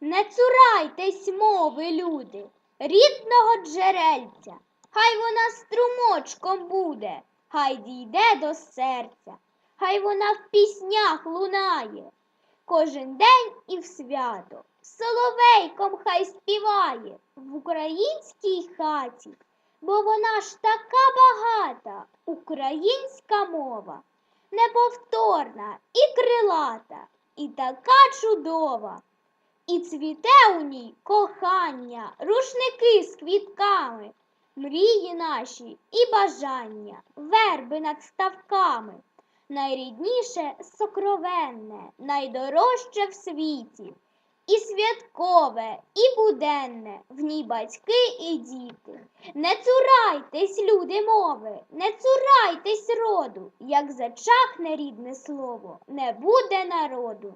Не цурайтесь мови, люди, рідного джерельця, хай вона струмочком буде, хай дійде до серця, хай вона в піснях лунає, кожен день і в свято, соловейком хай співає в українській хаті, бо вона ж така багата, українська мова, неповторна і крилата, і така чудова. І цвіте у ній кохання, рушники з квітками, мрії наші і бажання, верби над ставками, найрідніше сокровенне, найдорожче в світі, і святкове, і буденне, в ній батьки і діти. Не цурайтесь, люди мови, не цурайтесь роду, як зачахне рідне слово, не буде народу.